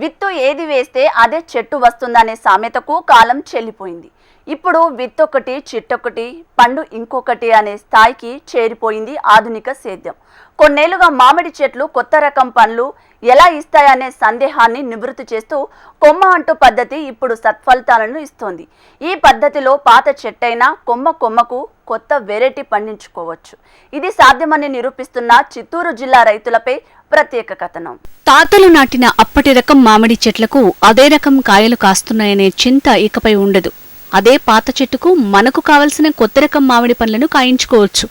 విత్తు ఏది వేస్తే అదే చెట్టు వస్తుందనే సామెతకు కాలం చెల్లిపోయింది. ఇప్పుడు విత్తొకటి చిట్టొకటి పండు ఇంకొకటి అనే స్థాయికి చేరిపోయింది ఆధునిక సేద్యం. కొన్నేళ్ళుగా మామిడి చెట్లు కొత్త రకం పండ్లు ఎలా ఇస్తాయనే సందేహాన్ని నివృత్తి చేస్తూ కొమ్మ అంటూ పద్ధతి ఇప్పుడు సత్ఫలితాలను ఇస్తోంది. ఈ పద్ధతిలో పాత చెట్టైనా కొమ్మ కొమ్మకు కొత్త వెరైటీ పండించుకోవచ్చు. ఇది సాధ్యమని నిరూపిస్తున్న చిత్తూరు జిల్లా రైతులపై ప్రత్యేక కథనం. తాతలు నాటిన అప్పటి రకం మామిడి చెట్లకు అదే రకం కాయలు కాస్తున్నాయనే చింత ఇకపై ఉండదు. అదే పాత చెట్టుకు మనకు కావలసిన కొత్త రకం మామిడి పండ్లను కాయించుకోవచ్చు.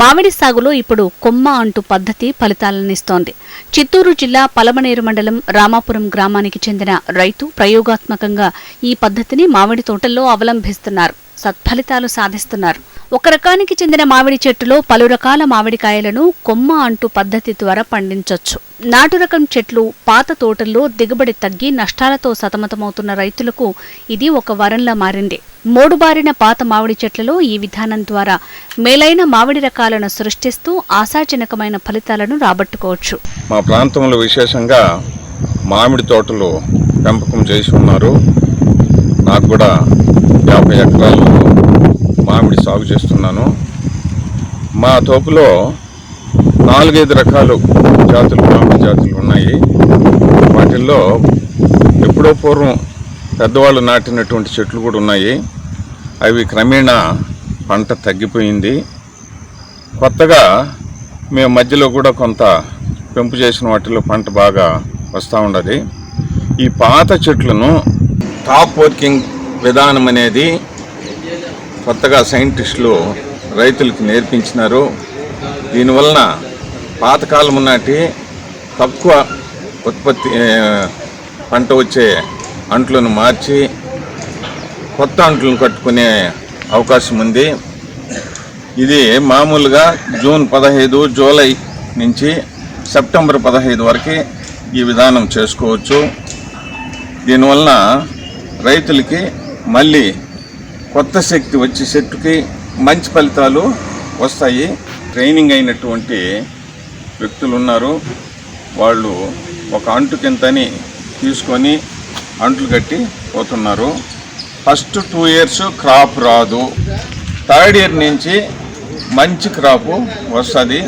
మామిడి సాగులో ఇప్పుడు కొమ్మ అంటూ పద్ధతి ఫలితాలనిస్తోంది. చిత్తూరు జిల్లా పలమనేరు మండలం రామాపురం గ్రామానికి చెందిన రైతు ప్రయోగాత్మకంగా ఈ పద్ధతిని మామిడి తోటల్లో అవలంబిస్తున్నారు సత్ఫలితాలు సాధిస్తున్నారు. ఒక రకానికి చెందిన మామిడి చెట్టులో పలు రకాల మామిడికాయలను కొమ్మ అంటూ పద్ధతి ద్వారా పండించవచ్చు నాటు రకం చెట్లు పాత తోటల్లో దిగుబడి తగ్గి నష్టాలతో సతమతమవుతున్న రైతులకు ఇది ఒక వరంలా మారింది. మోడుబారిన పాత మామిడి చెట్లలో ఈ విధానం ద్వారా మేలైన మామిడి రకాలను సృష్టిస్తూ ఆశాజనకమైన ఫలితాలను రాబట్టుకోవచ్చు. మా ప్రాంతంలో విశేషంగా మామిడి తోటలు పెంపకం చేసి ఉన్నారు. నాకు కూడా యాభై ఎకరాల్లో మామిడి సాగు చేస్తున్నాను. మా తోపులో నాలుగైదు రకాలు జాతులు మామిడి జాతులు ఉన్నాయి. వాటిల్లో ఎప్పుడో పూర్వం పెద్దవాళ్ళు నాటినటువంటి చెట్లు కూడా ఉన్నాయి. అవి క్రమేణా పంట తగ్గిపోయింది. కొత్తగా మేము మధ్యలో కూడా కొంత పెంపు చేసిన వాటిలో పంట బాగా వస్తూ ఉండదు ఈ పాత చెట్లను టాప్ వర్కింగ్ విధానం అనేది కొత్తగా సైంటిస్టులు రైతులకు నేర్పించినారు. దీనివలన పాతకాలం నాటి తక్కువ ఉత్పత్తి పంట వచ్చే అంట్లను మార్చి కొత్త అంట్లను కట్టుకునే అవకాశం ఉంది. ఇది మామూలుగా జూన్ పదహైదు జూలై నుంచి సెప్టెంబర్ పదహైదు వరకు ఈ విధానం చేసుకోవచ్చు. దీనివలన రైతులకి మళ్ళీ కొత్త శక్తి వచ్చే చెట్టుకి మంచి ఫలితాలు వస్తాయి. ట్రైనింగ్ అయినటువంటి వ్యక్తులు ఉన్నారు. వాళ్ళు ఒక అంటు కింతని తీసుకొని అంట్లు కట్టి పోతున్నారు. ఫస్ట్ టూ ఇయర్స్ క్రాప్ రాదు. థర్డ్ ఇయర్ నుంచి మంచి క్రాపు వస్తుంది.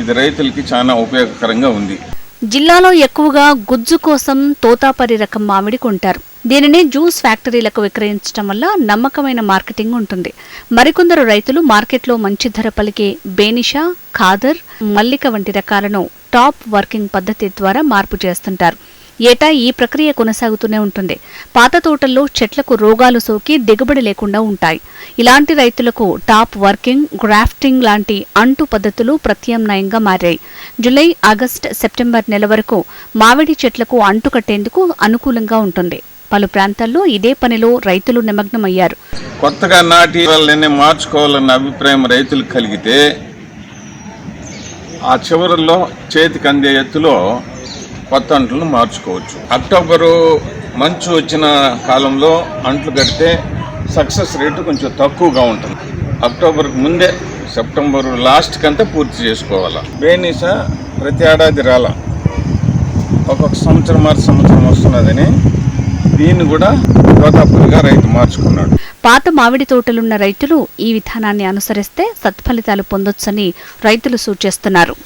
ఇది రైతులకి చాలా ఉపయోగకరంగా ఉంది. జిల్లాలో ఎక్కువగా గుజ్జు కోసం తోతాపరి రకం మామిడి కొంటారు. దీనిని జ్యూస్ ఫ్యాక్టరీలకు విక్రయించడం వల్ల నమ్మకమైన మార్కెటింగ్ ఉంటుంది. మరికొందరు రైతులు మార్కెట్లో మంచి ధర పలికే బేనిషా ఖాదర్ మల్లిక వంటి రకాలను టాప్ వర్కింగ్ పద్ధతి ద్వారా మార్పు చేస్తుంటారు. ఏటా ఈ ప్రక్రియ కొనసాగుతూనే ఉంటుంది. పాత తోటల్లో చెట్లకు రోగాలు సోకి దిగుబడి లేకుండా ఉంటాయి. ఇలాంటి రైతులకు టాప్ వర్కింగ్ గ్రాఫ్టింగ్ లాంటి అంటు పద్ధతులు ప్రత్యామ్నాయంగా మారాయి. జూలై ఆగస్ట్ సెప్టెంబర్ నెల వరకు మామిడి చెట్లకు అంటు కట్టేందుకు అనుకూలంగా ఉంటుంది. పలు ప్రాంతాల్లో ఇదే పనిలో రైతులు నిమగ్నమయ్యారు. కొత్తగా నాటి వాళ్ళని మార్చుకోవాలన్న అభిప్రాయం రైతులకు కలిగితే ఆ చివరిలో చేతికి అందే ఎత్తులో కొత్త అంట్లను మార్చుకోవచ్చు. అక్టోబరు మంచు వచ్చిన కాలంలో అంట్లు కడితే సక్సెస్ రేటు కొంచెం తక్కువగా ఉంటుంది. అక్టోబర్కి ముందే సెప్టెంబర్ లాస్ట్ కంతా పూర్తి చేసుకోవాలి? బేనీస ప్రతి ఏడాది రాల? ఒక్కొక్క సంవత్సరం మారి సంవత్సరం వస్తున్నదని దీన్ని కూడా రైతు మార్చుకున్నాడు. పాత మామిడి తోటలున్న రైతులు ఈ విధానాన్ని అనుసరిస్తే సత్ఫలితాలు పొందొచ్చని రైతులు సూచిస్తున్నారు.